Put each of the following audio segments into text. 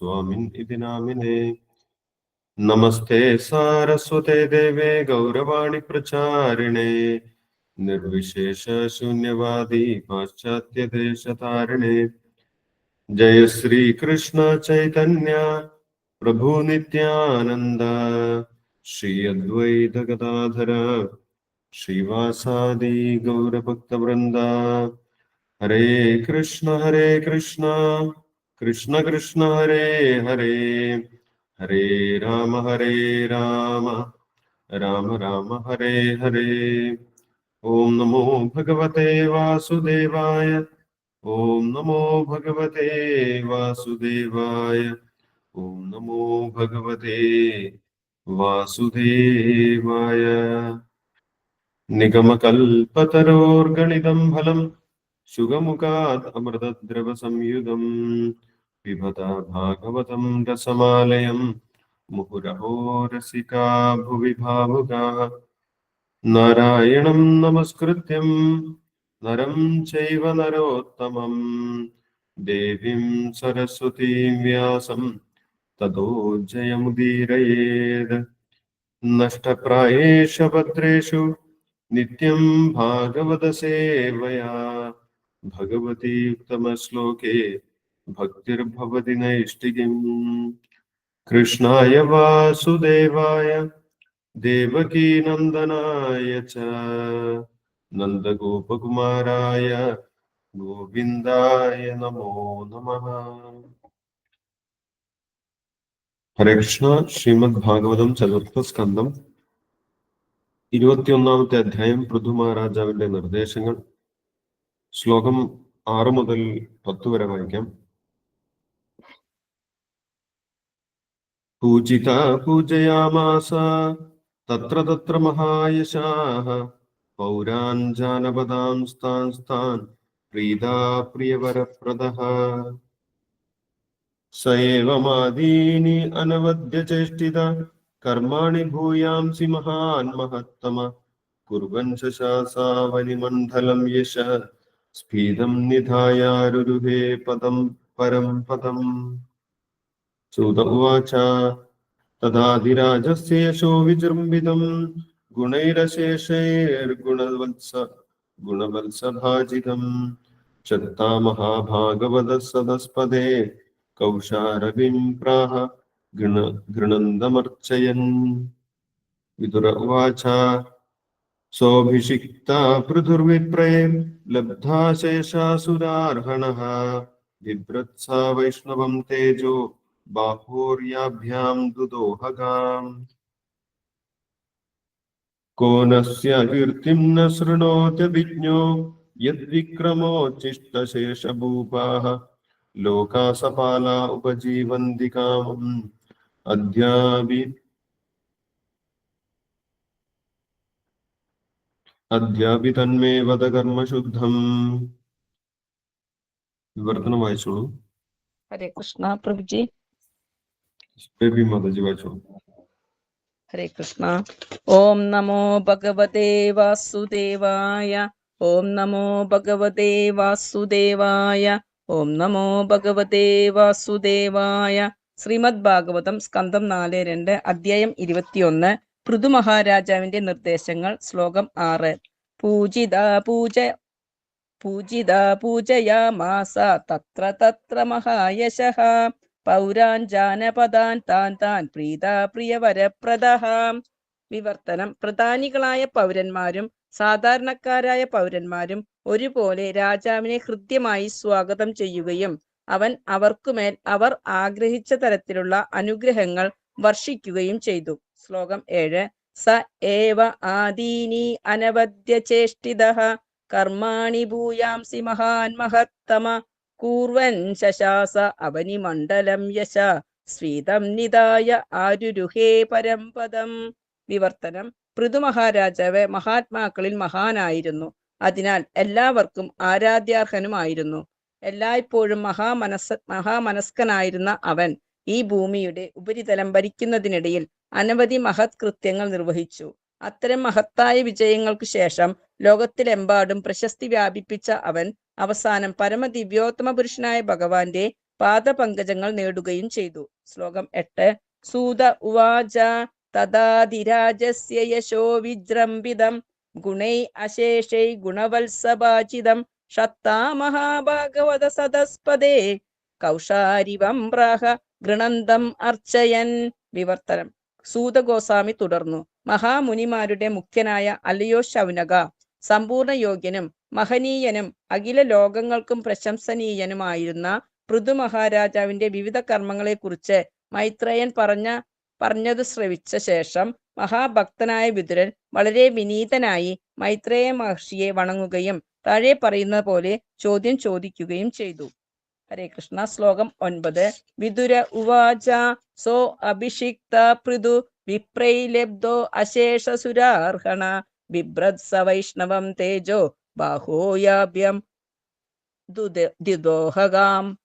स्वामिन् नामिने नमस्ते सारस्वते देवे गौरवाणि प्रचारिणे। निर्विशेष शून्यवादी पाश्चात्यदेशतारिणे जय श्री कृष्ण चैतन्य प्रभु नित्यानन्द। श्री अद्वैत गदाधर श्रीवासादि गौरभक्तवृन्द। हरे कृष्ण हरे कृष्ण। കൃഷ്ണ കൃഷ്ണ ഹരേ ഹരേ. ഹരേ രാമ ഹരേ രാമ. രാമ രാമ ഹരേ ഹരേ. ഓം നമോ ഭഗവതേ വാസുദേവായ. ഓം നമോ ഭഗവതേ വാസുദേവായ. ഓം നമോ ഭഗവതേ വാസുദേവായ. നിഗമകൽപതരോർഗണിതം ഫലം. ശുഗമുഖാത് അമൃതദ്രവ സംയുഗം पिबता भागवतं रसमालयं मुहुरहो रसिका भुवि भावुकाः नारायणं नमस्कृत्यं नरं चैव नरोत्तमं देवीं सरस्वतीं व्यासं ततो जयमुदीरयेत् नष्टप्रायेष भद्रेषु नित्यं भागवतसेवया भगवती ഭക്തിർഭവതി നൈഷ്ഠികം കൃഷ്ണായ വാസുദേവായ ദേവകീനന്ദനായ ച നന്ദഗോപകുമാരായ ഗോവിന്ദായ നമോ നമ ഹരേ കൃഷ്ണ ശ്രീമദ് ഭാഗവതം ചതുർത്ഥ സ്കന്ധം ഇരുപത്തിയൊന്നാമത്തെ അധ്യായം പൃഥു മഹാരാജാവിന്റെ നിർദ്ദേശങ്ങൾ. ശ്ലോകം ആറ് മുതൽ പത്ത് വരെ വായിക്കാം. പൂജിത പൂജയാമാസ തത്ര തത്ര മഹായശാഹ പൗരാൻ ജാനപദാം സ്ഥാൻ സ്ഥാൻ പ്രീതാ പ്രിയവരപ്രദ സേവമാദീനി അനവദ്യചേഷ്ടിത കർമാണി ഭൂയാംസി മഹാൻ മഹത്തമ കുർവൻ ശാസാവനിമണ്ഡലം യശ സ്ഫീതം നിധായാരുരുഹേ പദം പരം പദം सुत उवाच तदाधिराजस्य यशो विजृम्भितं गुणैरशेषैर्गुणवत्स गुणवत्सभाजितम्। चत्ता महाभागवतः सदस्पदे कौशारविं प्राह गृण गृणन्दमर्चयन्। विदुर उवाच। सोऽभिषिक्ता पृथुर्विप्रये लब्धा बिभ्रत्सा वैष्णवं तेजो बाहोर्याभ्यां दुदोहगाम् को नस्य कीर्तिं न शृणोति विज्ञो यद्विक्रमोच्चिष्टशेषभूपाः लोकासपाला उपजीवन्ति कामम् अद्यापि अद्यापि तन्मे वद कर्मशुद्धम् വിവർത്തനം വായിച്ചോളൂ ഹരേ കൃഷ്ണ പ്രഭുജി ഹരേ കൃഷ്ണ. ഓം നമോ ഭഗവതേ വാസുദേവായ ഓം നമോ ഭഗവതേ വാസുദേവായ ഓം നമോ ഭഗവതേ വാസുദേവായ. ശ്രീമദ് ഭാഗവതം സ്കന്ധം നാല് രണ്ട് അധ്യായം ഇരുപത്തിയൊന്ന് പൃഥു മഹാരാജാവിന്റെ നിർദ്ദേശങ്ങൾ ശ്ലോകം ആറ്. പൂജിത പൂജ പൂജിത പൂജയാമാസ തത്ര തത്ര മഹായശഃ. പൗരാൻ ജാനപദാൻ താൻ താൻ പ്രീത പ്രിയവരപ്രദഹ വിവർത്തനം. പ്രധാനികളായ പൗരന്മാരും സാധാരണക്കാരായ പൗരന്മാരും ഒരുപോലെ രാജാവിനെ ഹൃദ്യമായി സ്വാഗതം ചെയ്യുകയും അവൻ അവർക്കുമേൽ അവർ ആഗ്രഹിച്ച തരത്തിലുള്ള അനുഗ്രഹങ്ങൾ വർഷിക്കുകയും ചെയ്തു. ശ്ലോകം ഏഴ്. സ ഏവ ആദീനി അനവദ്യ ചേഷ്ടിത. കർമാണി ഭൂയാംസി മഹാൻ മഹത്തമ. കൂർവൻ ശശാസ അവനിമണ്ഡലം യശ. സ്വീതം നിതായ ആരുരുഹേ പരംപദം. വിവർത്തനം. പൃഥു മഹാരാജാവ് മഹാത്മാക്കളിൽ മഹാനായിരുന്നു. അതിനാൽ എല്ലാവർക്കും ആരാധ്യാർഹനുമായിരുന്നു. എല്ലായ്പ്പോഴും മഹാമനസ് മഹാമനസ്കനായിരുന്ന അവൻ ഈ ഭൂമിയുടെ ഉപരിതലം ഭരിക്കുന്നതിനിടയിൽ അനവധി മഹത് കൃത്യങ്ങൾ നിർവഹിച്ചു. അത്തരം മഹത്തായ വിജയങ്ങൾക്ക് ശേഷം ലോകത്തിലെമ്പാടും പ്രശസ്തി വ്യാപിപ്പിച്ച അവൻ അവസാനം പരമദിവ്യോത്തമ പുരുഷനായ ഭഗവാന്റെ പാദപങ്കജങ്ങൾ നേടുകയും ചെയ്തു. ശ്ലോകം എട്ട്. സൂത ഉവാച തഥാതിരാജസ്യശോ വിജൃംഭിതം. ഗുണൈ അശേഷൈ ഗുണവത്സഭാചിതം ഷത്താ മഹാഭാഗവത സദസ്പദേ. കൗഷാരിവം പ്രഹ ഗൃണന്തം അർച്ചയൻ. വിവർത്തനം. സൂതഗോസ്വാമി തുടർന്നു. മഹാമുനിമാരുടെ മുഖ്യനായ അലയോ ശൗനക. സമ്പൂർണ യോഗ്യനും മഹനീയനും അഖില ലോകങ്ങൾക്കും പ്രശംസനീയനുമായിരുന്ന പൃഥു മഹാരാജാവിന്റെ വിവിധ കർമ്മങ്ങളെക്കുറിച്ച് മൈത്രേയൻ പറഞ്ഞ പറഞ്ഞത് ശ്രവിച്ച ശേഷം മഹാഭക്തനായ വിതുരൻ വളരെ വിനീതനായി മൈത്രേയ മഹർഷിയെ വണങ്ങുകയും താഴെ പറയുന്ന പോലെ ചോദ്യം ചോദിക്കുകയും ചെയ്തു. ഹരേ കൃഷ്ണ. ശ്ലോകം ഒൻപത്. വിതുര ഉവാച സോ അഭിഷിക്ത പൃഥു വിപ്രൈലബ്ധോ അശേഷസുരാർഹണ ബിഭ്രത് സ വൈഷ്ണവം തേജോ ബാഹോയാഭ്യം ദുദ- ദിദോഹകാം.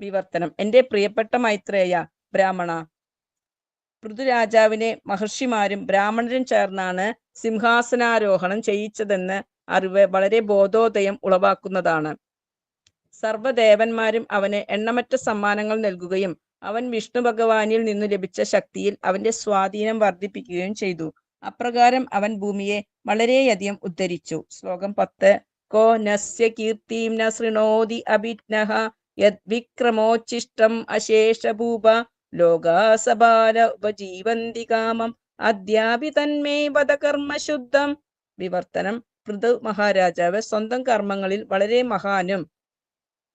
വിവർത്തനം. എന്റെ പ്രിയപ്പെട്ട മൈത്രേയ ബ്രാഹ്മണ. പൃഥുരാജാവിനെ മഹർഷിമാരും ബ്രാഹ്മണരും ചേർന്നാണ് സിംഹാസനാരോഹണം ചെയ്യിച്ചതെന്ന് അറിവ് വളരെ ബോധോദയം ഉളവാക്കുന്നതാണ്. സർവദേവന്മാരും അവന് എണ്ണമറ്റ സമ്മാനങ്ങൾ നൽകുകയും അവൻ വിഷ്ണു ഭഗവാനിൽ നിന്നു ലഭിച്ച ശക്തിയിൽ അവന്റെ സ്വാധീനം വർദ്ധിപ്പിക്കുകയും ചെയ്തു. അപ്രകാരം അവൻ ഭൂമിയെ വളരെയധികം ഉദ്ധരിച്ചു. ശ്ലോകം പത്ത്. കോ നസ്യ കീർത്തിം ന ശൃണോതി അഭിജ്ഞഃ യത് വിക്രമോച്ഛിഷ്ടം അശേഷഭൂപ. ലോകാസബാല ഉപജീവന്തി കാമം. അദ്യാപി തന്മേ വധകർമ്മശുദ്ധം. കർമ്മശുദ്ധം വിവർത്തനം. പൃഥു മഹാരാജാവ് സ്വന്തം കർമ്മങ്ങളിൽ വളരെ മഹാനും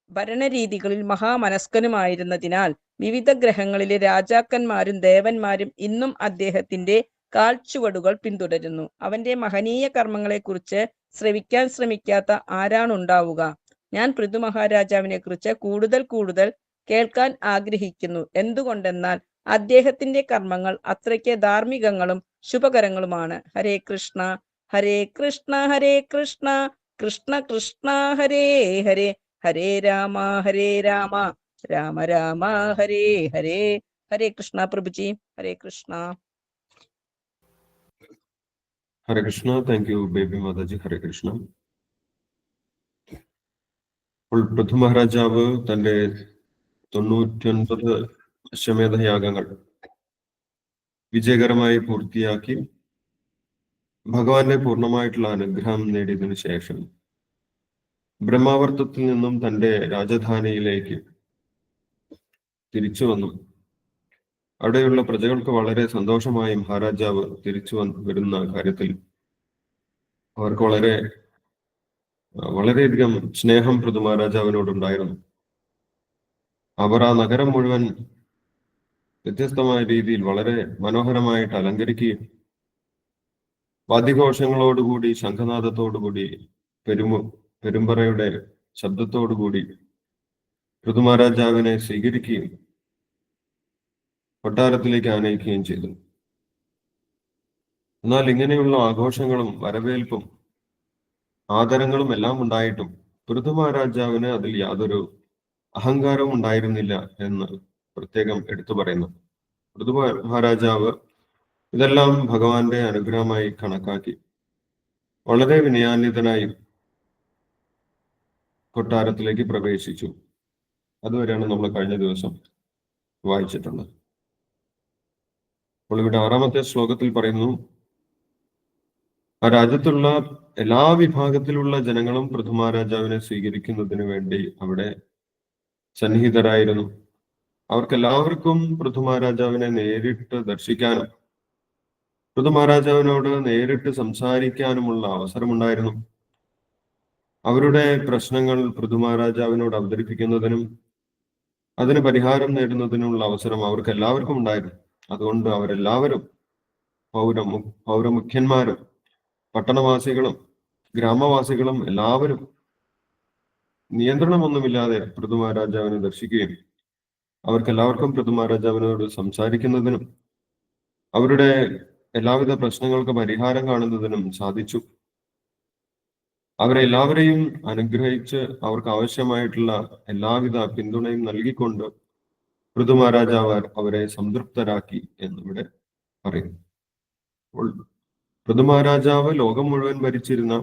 ഭരണരീതികളിൽ മഹാമനസ്കനുമായിരുന്നതിനാൽ വിവിധ ഗ്രഹങ്ങളിലെ രാജാക്കന്മാരും ദേവന്മാരും ഇന്നും അദ്ദേഹത്തിന്റെ കാൽച്ചുവടുകൾ പിന്തുടരുന്നു. അവന്റെ മഹനീയ കർമ്മങ്ങളെക്കുറിച്ച് ശ്രവിക്കാൻ ശ്രമിക്കാത്ത ആരാണുണ്ടാവുക? ഞാൻ പൃഥു മഹാരാജാവിനെ കുറിച്ച് കൂടുതൽ കൂടുതൽ കേൾക്കാൻ ആഗ്രഹിക്കുന്നു. എന്തുകൊണ്ടെന്നാൽ അദ്ദേഹത്തിന്റെ കർമ്മങ്ങൾ അത്രയ്ക്ക് ധാർമ്മികങ്ങളും ശുഭകരങ്ങളുമാണ്. Hare Krishna Hare Krishna Hare Krishna Krishna Krishna Hare Hare Hare Rama Hare Rama Rama Rama Hare Hare. Hare Krishna പ്രഭുജി Hare Krishna. Hare Krishna thank you baby Mataji Hare Krishna അപ്പോൾ പൃഥു മഹാരാജാവ് തന്റെ തൊണ്ണൂറ്റൊൻപത് അശ്വമേധ യാഗങ്ങൾ വിജയകരമായി പൂർത്തിയാക്കി ഭഗവാന്റെ പൂർണമായിട്ടുള്ള അനുഗ്രഹം നേടിയതിനു ശേഷം ബ്രഹ്മാവർത്തത്തിൽ നിന്നും തന്റെ രാജധാനിയിലേക്ക് തിരിച്ചു വന്നു. അവിടെയുള്ള പ്രജകൾക്ക് വളരെ സന്തോഷമായി മഹാരാജാവ് തിരിച്ചു വരുന്ന കാര്യത്തിൽ അവർക്ക് വളരെ വളരെയധികം സ്നേഹം പൃഥു മഹാരാജാവിനോടുണ്ടായിരുന്നു. അവർ ആ നഗരം മുഴുവൻ വ്യത്യസ്തമായ രീതിയിൽ വളരെ മനോഹരമായിട്ട് അലങ്കരിക്കുകയും വാദ്യഘോഷങ്ങളോടുകൂടി ശംഖനാഥത്തോടുകൂടി പെരുമു പെരുമ്പറയുടെ ശബ്ദത്തോടുകൂടി പൃഥു മഹാരാജാവിനെ സ്വീകരിക്കുകയും കൊട്ടാരത്തിലേക്ക് ആനയിക്കുകയും ചെയ്തു. എന്നാൽ ഇങ്ങനെയുള്ള ആഘോഷങ്ങളും വരവേൽപ്പും ആദരങ്ങളും എല്ലാം ഉണ്ടായിട്ടും പൃഥു മഹാരാജാവിന് അതിൽ യാതൊരു അഹങ്കാരവും ഉണ്ടായിരുന്നില്ല എന്ന് പ്രത്യേകം എടുത്തു പറയുന്നു. പൃഥു മഹാരാജാവ് ഇതെല്ലാം ഭഗവാന്റെ അനുഗ്രഹമായി കണക്കാക്കി. വളരെ വിനയാന്വിതനായി കൊട്ടാരത്തിലേക്ക് പ്രവേശിച്ചു. അതുവരെയാണ് നമ്മൾ കഴിഞ്ഞ ദിവസം വായിച്ചിട്ടുള്ളത്. അപ്പോൾ ഇവിടെ ആറാമത്തെ ശ്ലോകത്തിൽ പറയുന്നു ആ രാജ്യത്തുള്ള എല്ലാ വിഭാഗത്തിലുള്ള ജനങ്ങളും പ്രഥമ രാജാവിനെ സ്വീകരിക്കുന്നതിന് വേണ്ടി അവിടെ സന്നിഹിതരായിരുന്നു. അവർക്കെല്ലാവർക്കും പ്രഥമ രാജാവിനെ നേരിട്ട് ദർശിക്കാനും പൃഥു രാജാവിനോട് നേരിട്ട് സംസാരിക്കാനുമുള്ള അവസരമുണ്ടായിരുന്നു. അവരുടെ പ്രശ്നങ്ങൾ പൃഥു രാജാവിനോട് അവതരിപ്പിക്കുന്നതിനും അതിന് പരിഹാരം നേടുന്നതിനുമുള്ള അവസരം അവർക്ക് എല്ലാവർക്കും ഉണ്ടായിരുന്നു. അതുകൊണ്ട് അവരെല്ലാവരും പൗര പൗരമുഖ്യന്മാരും പട്ടണവാസികളും ഗ്രാമവാസികളും എല്ലാവരും നിയന്ത്രണമൊന്നുമില്ലാതെ പൃഥു മഹാരാജാവിനെ ദർശിക്കുകയും അവർക്കെല്ലാവർക്കും പൃഥു മഹാരാജാവിനോട് സംസാരിക്കുന്നതിനും അവരുടെ എല്ലാവിധ പ്രശ്നങ്ങൾക്ക് പരിഹാരം കാണുന്നതിനും സാധിച്ചു. അവരെല്ലാവരെയും അനുഗ്രഹിച്ച് അവർക്ക് ആവശ്യമായിട്ടുള്ള എല്ലാവിധ പിന്തുണയും നൽകിക്കൊണ്ട് പൃഥു മഹാരാജാവ് അവരെ സംതൃപ്തരാക്കി എന്നിവിടെ പറയുന്നു. അപ്പോൾ പൃഥു മഹാരാജാവ് ലോകം മുഴുവൻ ഭരിച്ചിരുന്ന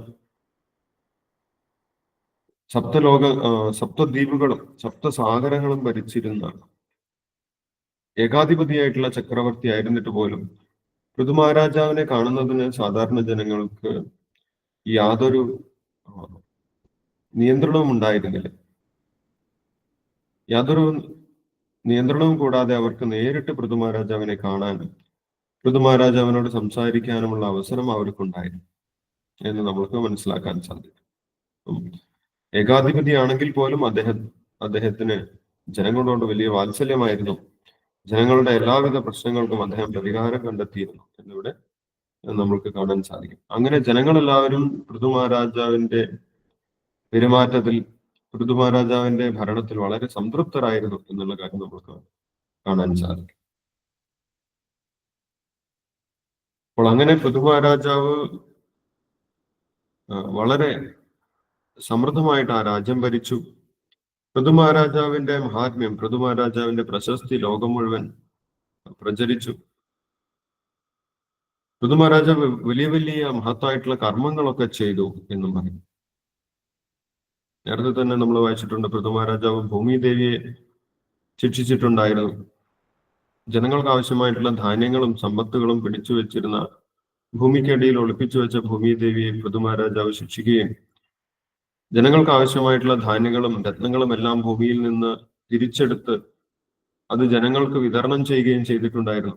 സപ്തലോക സപ്തദ്വീപുകളും സപ്തസാഗരങ്ങളും ഭരിച്ചിരുന്ന ഏകാധിപതിയായിട്ടുള്ള ചക്രവർത്തി ആയിരുന്നിട്ട് പോലും പൃഥുമഹാരാജാവിനെ കാണുന്നതിന് സാധാരണ ജനങ്ങൾക്ക് യാതൊരു നിയന്ത്രണവും ഉണ്ടായിരുന്നില്ല. യാതൊരു നിയന്ത്രണവും കൂടാതെ അവർക്ക് നേരിട്ട് പൃഥുമാരാജാവിനെ കാണാനും പൃഥുമാരാജാവിനോട് സംസാരിക്കാനുമുള്ള അവസരം അവർക്കുണ്ടായിരുന്നു എന്ന് നമ്മൾക്ക് മനസ്സിലാക്കാൻ സാധിക്കും. ഏകാധിപതി ഏകാധിപതിയാണെങ്കിൽ പോലും അദ്ദേഹം അദ്ദേഹത്തിന് ജനങ്ങളോട് വലിയ വാത്സല്യമായിരുന്നു. ജനങ്ങളുടെ എല്ലാവിധ പ്രശ്നങ്ങൾക്കും അദ്ദേഹം പരിഹാരം കണ്ടെത്തിയിരുന്നു എന്നിവിടെ നമ്മൾക്ക് കാണാൻ സാധിക്കും. അങ്ങനെ ജനങ്ങളെല്ലാവരും പൃഥു മഹാരാജാവിന്റെ പെരുമാറ്റത്തിൽ പൃഥു മഹാരാജാവിന്റെ ഭരണത്തിൽ വളരെ സംതൃപ്തരായിരുന്നു എന്നുള്ള കാര്യം നമുക്ക് കാണാൻ സാധിക്കും. അപ്പോൾ അങ്ങനെ പൃഥു മഹാരാജാവ് വളരെ സമൃദ്ധമായിട്ട് ആ രാജ്യം ഭരിച്ചു. പൃഥു മഹാരാജാവിന്റെ മഹാത്മ്യം പൃഥു മഹാരാജാവിന്റെ പ്രശസ്തി ലോകം മുഴുവൻ പ്രചരിച്ചു. പൃഥു മഹാരാജാവ് വലിയ വലിയ മഹത്തായിട്ടുള്ള കർമ്മങ്ങളൊക്കെ ചെയ്തു എന്നും പറയും നേരത്തെ തന്നെ നമ്മൾ വായിച്ചിട്ടുണ്ട് പ്രഥമ രാജാവ് ഭൂമി ഭൂമിദേവിയെ ശിക്ഷിച്ചിട്ടുണ്ടായിരുന്നു. ജനങ്ങൾക്ക് ആവശ്യമായിട്ടുള്ള ധാന്യങ്ങളും സമ്പത്തുകളും പിടിച്ചു വെച്ചിരുന്ന ഭൂമിക്കടിയിൽ ഒളിപ്പിച്ചു വെച്ച ഭൂമിദേവിയെ പ്രഥമ രാജാവ് ശിക്ഷിക്കുകയും ജനങ്ങൾക്ക് ആവശ്യമായിട്ടുള്ള ധാന്യങ്ങളും രത്നങ്ങളും എല്ലാം ഭൂമിയിൽ നിന്ന് തിരിച്ചെടുത്ത് അത് ജനങ്ങൾക്ക് വിതരണം ചെയ്യുകയും ചെയ്തിട്ടുണ്ടായിരുന്നു.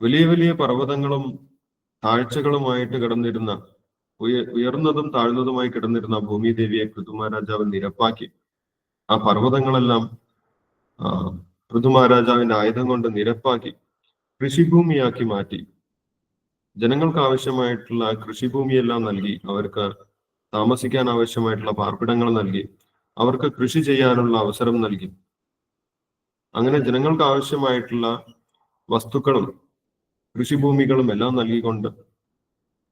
വലിയ വലിയ പർവതങ്ങളും താഴ്ചകളുമായിട്ട് കിടന്നിരുന്ന ഉയർന്നതും താഴ്ന്നതുമായി കിടന്നിരുന്ന ഭൂമി ദേവിയെ പൃഥുമഹാരാജാവ് നിരപ്പാക്കി. ആ പർവതങ്ങളെല്ലാം ആ പൃഥുമഹാരാജാവിന്റെ ആയുധം കൊണ്ട് നിരപ്പാക്കി കൃഷിഭൂമിയാക്കി മാറ്റി. ജനങ്ങൾക്ക് ആവശ്യമായിട്ടുള്ള കൃഷിഭൂമിയെല്ലാം നൽകി. അവർക്ക് താമസിക്കാൻ ആവശ്യമായിട്ടുള്ള പാർപ്പിടങ്ങൾ നൽകി. അവർക്ക് കൃഷി ചെയ്യാനുള്ള അവസരം നൽകി. അങ്ങനെ ജനങ്ങൾക്ക് ആവശ്യമായിട്ടുള്ള വസ്തുക്കളും കൃഷിഭൂമികളും എല്ലാം നൽകിക്കൊണ്ട്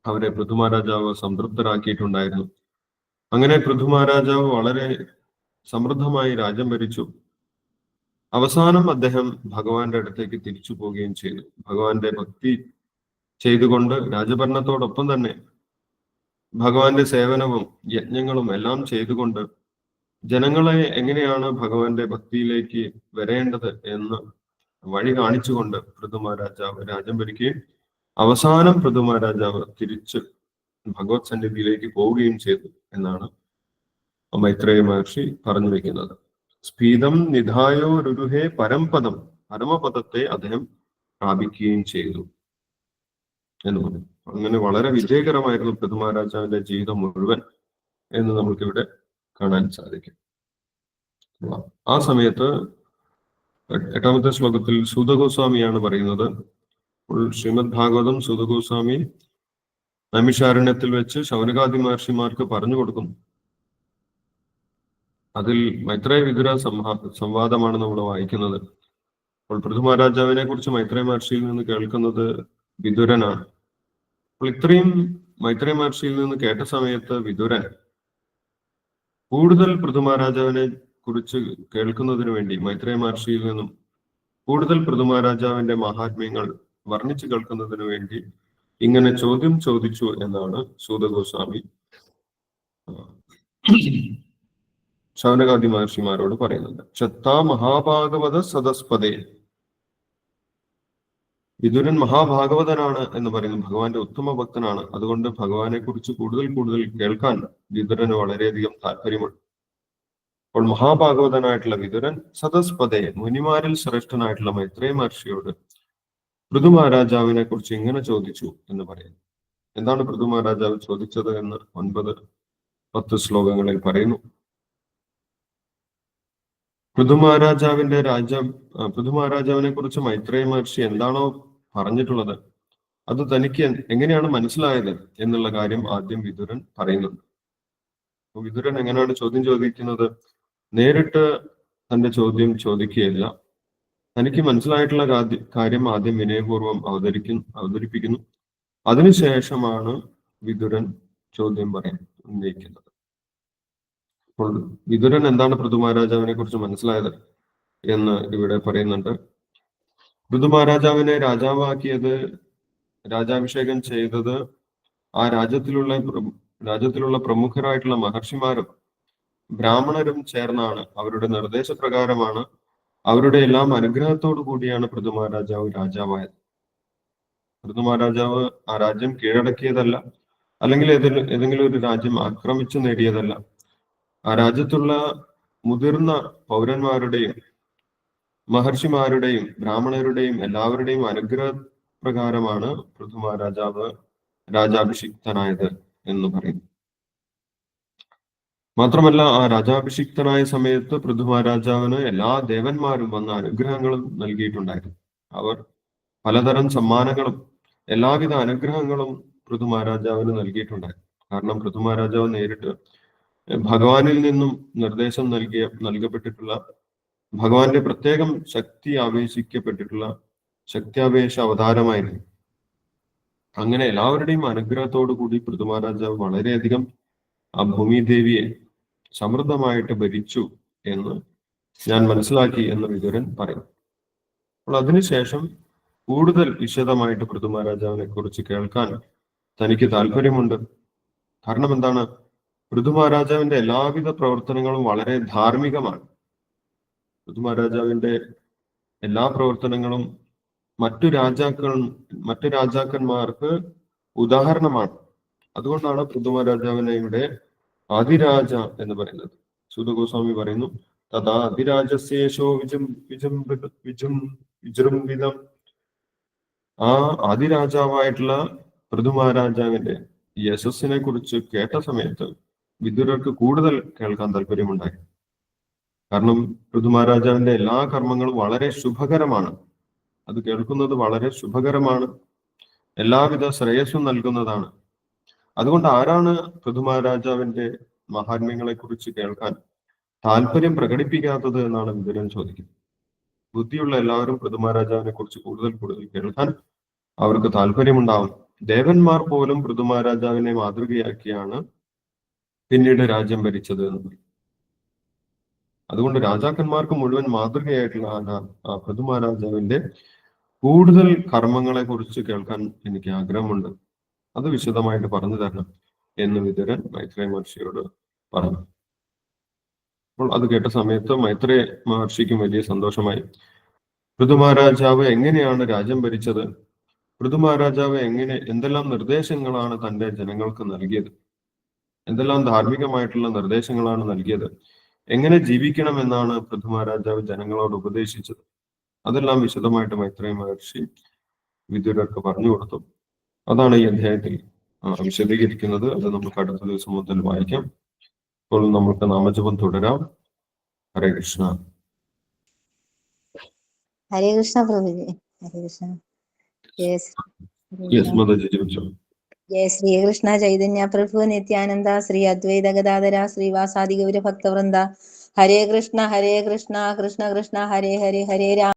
അവരെ പൃഥുമഹാരാജാവ് സംതൃപ്തരാക്കിയിട്ടുണ്ടായിരുന്നു. അങ്ങനെ പൃഥുമഹാരാജാവ് വളരെ സമൃദ്ധമായി രാജ്യം ഭരിച്ചു. അവസാനം അദ്ദേഹം ഭഗവാന്റെ അടുത്തേക്ക് തിരിച്ചു പോവുകയും ചെയ്തു. ഭഗവാന്റെ ഭക്തി ചെയ്തുകൊണ്ട് രാജഭരണത്തോടൊപ്പം തന്നെ ഭഗവാന്റെ സേവനവും യജ്ഞങ്ങളും എല്ലാം ചെയ്തുകൊണ്ട് ജനങ്ങളെ എങ്ങനെയാണ് ഭഗവാന്റെ ഭക്തിയിലേക്ക് വരേണ്ടത് എന്ന് വഴി കാണിച്ചുകൊണ്ട് പൃഥുമ രാജാവ് രാജ്യം ഭരിക്കുകയും അവസാനം പ്രഥമ രാജാവ് തിരിച്ച് ഭഗവത് സന്നിധിയിലേക്ക് പോവുകയും ചെയ്തു എന്നാണ് മൈത്രേയ മഹർഷി പറഞ്ഞു വെക്കുന്നത്. സ്ഫീതം നിധായോ രുരുഹേ പരംപദം പരമപദത്തെ അദ്ദേഹം പ്രാപിക്കുകയും ചെയ്തു എന്ന് പറഞ്ഞു. അങ്ങനെ വളരെ വിജയകരമായിരുന്നു പൃഥുമ രാജാവിന്റെ ജീവിതം മുഴുവൻ എന്ന് നമുക്കിവിടെ കാണാൻ സാധിക്കും. ആ സമയത്ത് എട്ടാമത്തെ ശ്ലോകത്തിൽ സൂതഗോസ്വാമിയാണ് പറയുന്നത് ശ്രീമദ് ഭാഗവതം സുധഗോസ്വാമി നമിഷാരണ്യത്തിൽ വെച്ച് ശൗനകാദി മഹർഷിമാർക്ക് പറഞ്ഞു കൊടുക്കുന്നു. അതിൽ മൈത്രേയ വിദുര സംവാ സംവാദമാണ് നമ്മൾ വായിക്കുന്നത്. അപ്പോൾ പൃഥുമഹാരാജാവിനെ കുറിച്ച് മൈത്രേയ മഹർഷിയിൽ നിന്ന് കേൾക്കുന്നത് വിദുരനാണ്. അപ്പോൾ ഇത്രയും മൈത്രേയ മഹർഷിയിൽ നിന്ന് കേട്ട സമയത്ത് വിദുരൻ കൂടുതൽ പൃഥുമഹാരാജാവിനെ കുറിച്ച് കേൾക്കുന്നതിന് വേണ്ടി മൈത്രേയ മഹർഷിയിൽ നിന്നും കൂടുതൽ പൃഥുമഹാരാജാവിന്റെ മഹാത്മ്യങ്ങൾ വർണിച്ചു കേൾക്കുന്നതിന് വേണ്ടി ഇങ്ങനെ ചോദ്യം ചോദിച്ചു എന്നാണ് സൂതഗോസ്വാമി ശൗനകാദി മഹർഷിമാരോട് പറയുന്നത്. ചത്താ മഹാഭാഗവത സദസ്പതേ. വിദുരൻ മഹാഭാഗവതനാണ് എന്ന് പറയുന്നു ഭഗവാന്റെ ഉത്തമ ഭക്തനാണ്. അതുകൊണ്ട് ഭഗവാനെ കുറിച്ച് കൂടുതൽ കൂടുതൽ കേൾക്കാൻ വിതുരന് വളരെയധികം താല്പര്യമുണ്ട്. അപ്പോൾ മഹാഭാഗവതനായിട്ടുള്ള വിദുരൻ സദസ്പദേ മുനിമാരിൽ ശ്രേഷ്ഠനായിട്ടുള്ള മൈത്രേയ മഹർഷിയോട് പൃഥു മഹാരാജാവിനെ കുറിച്ച് ഇങ്ങനെ ചോദിച്ചു എന്ന് പറയുന്നു. എന്താണ് പൃഥു മഹാരാജാവ് ചോദിച്ചത് എന്ന് ഒൻപത് പത്ത് ശ്ലോകങ്ങളിൽ പറയുന്നു. പൃഥു മഹാരാജാവിന്റെ രാജ്യം പൃഥു മഹാരാജാവിനെ കുറിച്ച് മൈത്രേയ മഹർഷി എന്താണോ പറഞ്ഞിട്ടുള്ളത് അത് തനിക്ക് എങ്ങനെയാണ് മനസ്സിലായത് എന്നുള്ള കാര്യം ആദ്യം വിതുരൻ പറയുന്നുണ്ട്. വിതുരൻ എങ്ങനെയാണ് ചോദ്യം ചോദിക്കുന്നത്? നേരിട്ട് തന്റെ ചോദ്യം ചോദിക്കുകയില്ല. തനിക്ക് മനസ്സിലായിട്ടുള്ള കാര്യം ആദ്യം വിനയപൂർവം അവതരിക്കും അവതരിപ്പിക്കുന്നു. അതിനുശേഷമാണ് വിതുരൻ ചോദ്യം പറയാൻ ഉന്നയിക്കുന്നത്. അപ്പോൾ വിതുരൻ എന്താണ് പൃഥു മഹാരാജാവിനെ കുറിച്ച് മനസ്സിലായത് എന്ന് ഇവിടെ പറയുന്നുണ്ട്. പൃഥു മഹാരാജാവിനെ രാജാവാക്കിയത് രാജാഭിഷേകം ചെയ്തത് ആ രാജ്യത്തിലുള്ള രാജ്യത്തിലുള്ള പ്രമുഖരായിട്ടുള്ള മഹർഷിമാരും ബ്രാഹ്മണരും ചേർന്നാണ്. അവരുടെ നിർദ്ദേശപ്രകാരമാണ് അവരുടെ എല്ലാം അനുഗ്രഹത്തോടു കൂടിയാണ് പൃഥു മഹാരാജാവ് രാജാവായത്. പൃഥു മഹാരാജാവ് ആ രാജ്യം കീഴടക്കിയതല്ല അല്ലെങ്കിൽ ഏതെങ്കിലും ഒരു രാജ്യം ആക്രമിച്ചു നേടിയതല്ല. ആ രാജ്യത്തുള്ള മുതിർന്ന പൗരന്മാരുടെയും മഹർഷിമാരുടെയും ബ്രാഹ്മണരുടെയും എല്ലാവരുടെയും അനുഗ്രഹ പ്രകാരമാണ് പൃഥു മഹാരാജാവ് രാജാഭിഷിക്തനായത് എന്ന് പറയുന്നു മാത്രമല്ല ആ രാജാഭിഷിക്തനായ സമയത്ത് പൃഥു മഹാരാജാവിന് എല്ലാ ദേവന്മാരും വന്ന അനുഗ്രഹങ്ങളും നൽകിയിട്ടുണ്ടായിരുന്നു. അവർ പലതരം സമ്മാനങ്ങളും എല്ലാവിധ അനുഗ്രഹങ്ങളും പൃഥു മഹാരാജാവിന് നൽകിയിട്ടുണ്ടായിരുന്നു. കാരണം പൃഥു മഹാരാജാവ് നേരിട്ട് ഭഗവാനിൽ നിന്നും നിർദ്ദേശം നൽകിയ നൽകപ്പെട്ടിട്ടുള്ള ഭഗവാന്റെ പ്രത്യേകം ശക്തി ആവേശിക്കപ്പെട്ടിട്ടുള്ള ശക്തിയാവേശ അവതാരമായിരുന്നു. അങ്ങനെ എല്ലാവരുടെയും അനുഗ്രഹത്തോടു കൂടി പൃഥു മഹാരാജാവ് വളരെയധികം ആ ഭൂമിദേവിയെ സമൃദ്ധമായിട്ട് ഭരിച്ചു എന്ന് ഞാൻ മനസ്സിലാക്കി എന്ന് വിതുരൻ പറയും അപ്പോൾ അതിനുശേഷം കൂടുതൽ വിശദമായിട്ട് പൃഥുമഹാരാജാവിനെ കുറിച്ച് കേൾക്കാൻ തനിക്ക് താല്പര്യമുണ്ട് കാരണം എന്താണ്? പൃഥുമഹാരാജാവിന്റെ എല്ലാവിധ പ്രവർത്തനങ്ങളും വളരെ ധാർമ്മികമാണ്. പൃഥുമഹാരാജാവിന്റെ എല്ലാ പ്രവർത്തനങ്ങളും മറ്റു രാജാക്കൾ മറ്റു രാജാക്കന്മാർക്ക് ഉദാഹരണമാണ്. അതുകൊണ്ടാണ് പൃഥു മഹാരാജാവിനെ ഇവിടെ ആദിരാജ എന്ന് പറയുന്നത്. സൂതഗോസ്വാമി പറയുന്നു തഥാ അതിരാജശേഷോ വിജം വിജം വിജം വിജൃംഭിതം ആ ആദിരാജാവായിട്ടുള്ള പൃഥു മഹാരാജാവിന്റെ യശസ്സിനെ കുറിച്ച് കേട്ട സമയത്ത് വിദുരർക്ക് കൂടുതൽ കേൾക്കാൻ താല്പര്യമുണ്ടായി. കാരണം പൃഥുമഹാരാജാവിന്റെ എല്ലാ കർമ്മങ്ങളും വളരെ ശുഭകരമാണ്. അത് കേൾക്കുന്നത് വളരെ ശുഭകരമാണ്. എല്ലാവിധ ശ്രേയസ്സും നൽകുന്നതാണ്. അതുകൊണ്ട് ആരാണ് പൃഥുമഹാരാജാവിന്റെ മഹാത്മ്യങ്ങളെ കുറിച്ച് കേൾക്കാൻ താല്പര്യം പ്രകടിപ്പിക്കാത്തത് എന്നാണ് വിതുരൻ ചോദിക്കുന്നത്. ബുദ്ധിയുള്ള എല്ലാവരും പൃഥുമഹാരാജാവിനെ കുറിച്ച് കൂടുതൽ കൂടുതൽ കേൾക്കാൻ അവർക്ക് താല്പര്യമുണ്ടാവും. ദേവന്മാർ പോലും പൃഥുമഹാരാജാവിനെ മാതൃകയാക്കിയാണ് പിന്നീട് രാജ്യം ഭരിച്ചത് എന്ന് പറയും അതുകൊണ്ട് രാജാക്കന്മാർക്ക് മുഴുവൻ മാതൃകയായിട്ടുള്ള പൃഥുമഹാരാജാവിന്റെ കൂടുതൽ കർമ്മങ്ങളെ കുറിച്ച് കേൾക്കാൻ എനിക്ക് ആഗ്രഹമുണ്ട്. അത് വിശദമായിട്ട് പറഞ്ഞു തരണം എന്ന് വിതുരൻ മൈത്രേയ മഹർഷിയോട് പറഞ്ഞു. അപ്പോൾ അത് കേട്ട സമയത്ത് മൈത്രേയ മഹർഷിക്കും വലിയ സന്തോഷമായി. പൃഥു മഹാരാജാവ് എങ്ങനെയാണ് രാജ്യം ഭരിച്ചത്? പൃഥു മഹാരാജാവ് എങ്ങനെ എന്തെല്ലാം നിർദ്ദേശങ്ങളാണ് തന്റെ ജനങ്ങൾക്ക് നൽകിയത്? എന്തെല്ലാം ധാർമ്മികമായിട്ടുള്ള നിർദ്ദേശങ്ങളാണ് നൽകിയത്? എങ്ങനെ ജീവിക്കണം എന്നാണ് പൃഥു മഹാരാജാവ് ജനങ്ങളോട് ഉപദേശിച്ചത്? അതെല്ലാം വിശദമായിട്ട് മൈത്രേയ മഹർഷി വിദുരർക്ക് പറഞ്ഞു കൊടുത്തു. അതാണ് ഈ അധ്യായത്തിൽ വിശദീകരിക്കുന്നത്. അത് നമുക്ക് അടുത്ത ദിവസം മുതൽ വായിക്കാം. ഇപ്പോൾ നമുക്ക് നാമജപം തുടരാം. ഹരേ കൃഷ്ണ. ഹരേ കൃഷ്ണ പ്രഭുജി. ഹരേ കൃഷ്ണ. ജയ ശ്രീകൃഷ്ണ ചൈതന്യ പ്രഭു നിത്യാനന്ദ ശ്രീ അദ്വൈത ഗദാധര ശ്രീവാസാദി ഗൗര ഭക്തവൃന്ദ ഹരേ കൃഷ്ണ ഹരേ കൃഷ്ണ കൃഷ്ണ കൃഷ്ണ ഹരേ ഹരേ ഹരേ രാമ